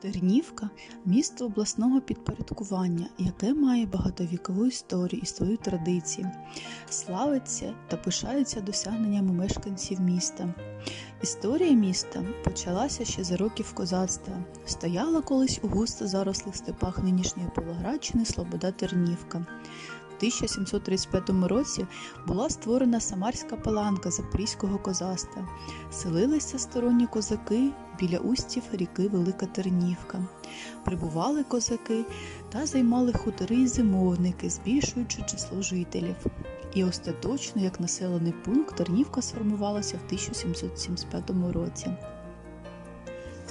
Тернівка місто обласного підпорядкування, яке має багатовікову історію і свої традиції, славиться та пишається досягненнями мешканців міста. Історія міста почалася ще за років козацтва. Стояла колись у густо зарослих степах нинішньої Павлоградщини Слобода Тернівка. У 1735 році була створена Самарська паланка Запорізького козацтва. Селилися сторонні козаки біля устів ріки Велика Тернівка. Прибували козаки та займали хутори і зимовники, збільшуючи число жителів. І остаточно, як населений пункт, Тернівка сформувалася в 1775 році.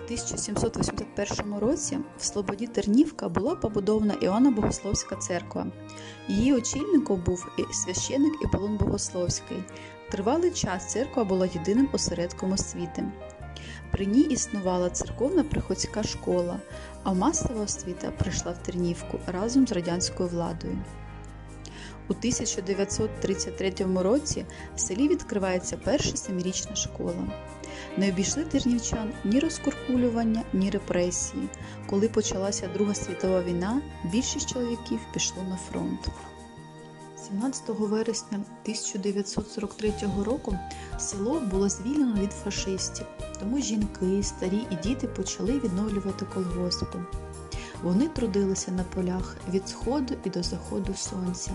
В 1781 році в Слободі Тернівка була побудована Іоанна Богословська церква. Її очільником був і священик Іполон Богословський. Тривалий час церква була єдиним осередком освіти. При ній існувала церковна приходська школа, а масова освіта прийшла в Тернівку разом з радянською владою. У 1933 році в селі відкривається перша семирічна школа. Не обійшли тернівчан ні розкуркулювання, ні репресії. Коли почалася Друга світова війна, більшість чоловіків пішло на фронт. 17 вересня 1943 року село було звільнено від фашистів, тому жінки, старі і діти почали відновлювати колгоспи. Вони трудилися на полях від сходу і до заходу сонця.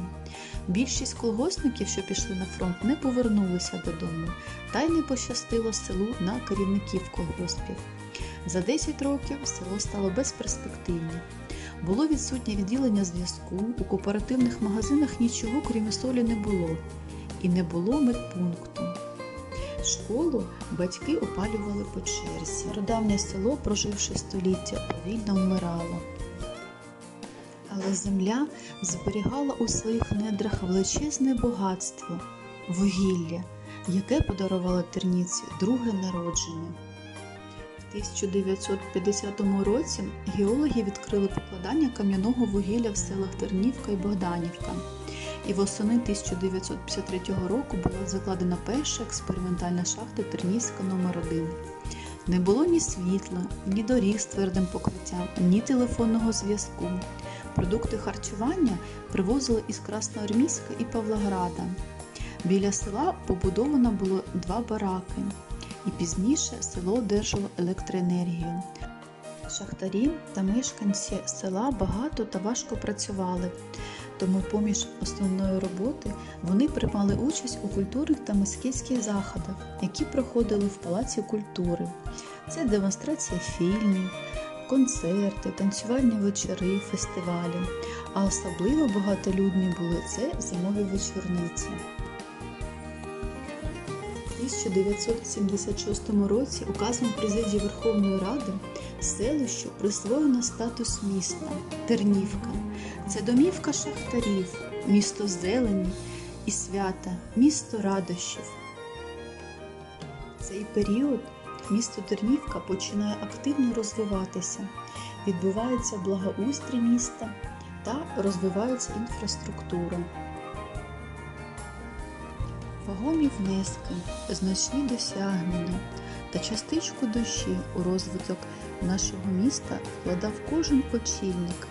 Більшість колгоспників, що пішли на фронт, не повернулися додому, та й не пощастило селу на керівників колгоспів. За 10 років село стало безперспективним. Було відсутнє відділення зв'язку, у кооперативних магазинах нічого крім солі не було, і не було медпункту. Школу батьки опалювали по черзі. Родавнє село, проживши століття, повільно вмирало. Але земля зберігала у своїх недрах величезне багатство вугілля, яке подарувало Терніці друге народження. В 1950 році геологи відкрили покладання кам'яного вугілля в селах Тернівка і Богданівка. І восени 1953 року була закладена перша експериментальна шахта Тернівська номер 1 Не було ні світла, ні доріг з твердим покриттям, ні телефонного зв'язку. Продукти харчування привозили із Красноармійська і Павлограда. Біля села побудовано було два бараки, і пізніше село одержало електроенергію. Шахтарі та мешканці села багато та важко працювали, тому поміж основної роботи вони приймали участь у культурних та мистецьких заходах, які проходили в Палаці культури. Це демонстрація фільмів, концерти, танцювальні вечори, фестивалі. А особливо багатолюдні були це зимові вечорниці. У 1976 році указом президії Верховної Ради селищу присвоєно статус міста Тернівка. Це домівка шахтарів, місто зелені і свята, місто радощів. Цей період місто Тернівка починає активно розвиватися, відбувається благоустрій міста та розвивається інфраструктура. Вагомі внески, значні досягнення та частичку душі у розвиток нашого міста вкладав кожен очільник.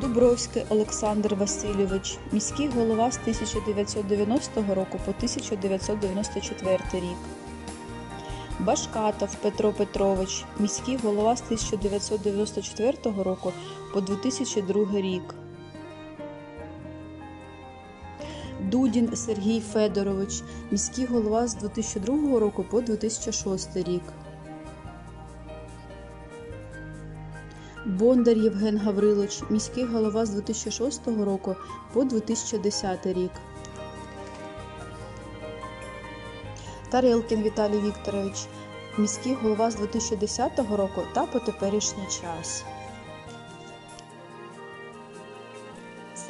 Дубровський Олександр Васильович, міський голова з 1990 року по 1994 рік. Башкатов Петро Петрович, міський голова з 1994 року по 2002 рік. Дудін Сергій Федорович, міський голова з 2002 року по 2006 рік. Бондар Євген Гаврилович, міський голова з 2006 року по 2010 рік. Тарелкін Віталій Вікторович, міський голова з 2010 року та по теперішній час.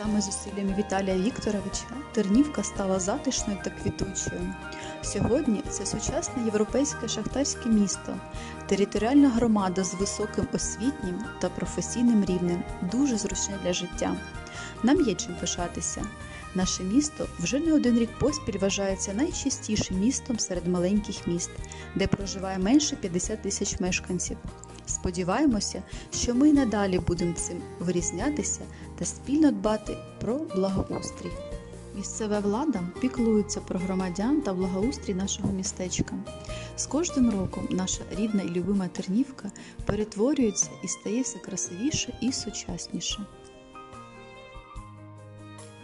Саме зусиллями Віталія Вікторовича Тернівка стала затишною та квітучою. Сьогодні це сучасне європейське шахтарське місто, територіальна громада з високим освітнім та професійним рівнем, дуже зручне для життя. Нам є чим пишатися. Наше місто вже не один рік поспіль вважається найчистішим містом серед маленьких міст, де проживає менше 50 тисяч мешканців. Сподіваємося, що ми й надалі будемо цим вирізнятися та спільно дбати про благоустрій. Місцева влада піклується про громадян та благоустрій нашого містечка. З кожним роком наша рідна і любима Тернівка перетворюється і стає все красивіше і сучасніше.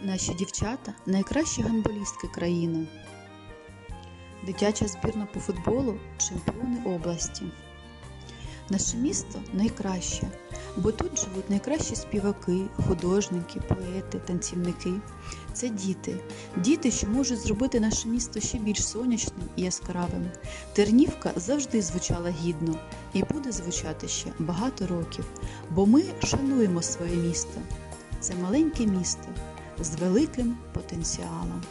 Наші дівчата найкращі гандболістки країни. Дитяча збірна по футболу чемпіони області. Наше місто найкраще, бо тут живуть найкращі співаки, художники, поети, танцівники. Це діти, діти, що можуть зробити наше місто ще більш сонячним і яскравим. Тернівка завжди звучала гідно і буде звучати ще багато років, бо ми шануємо своє місто. Це маленьке місто з великим потенціалом.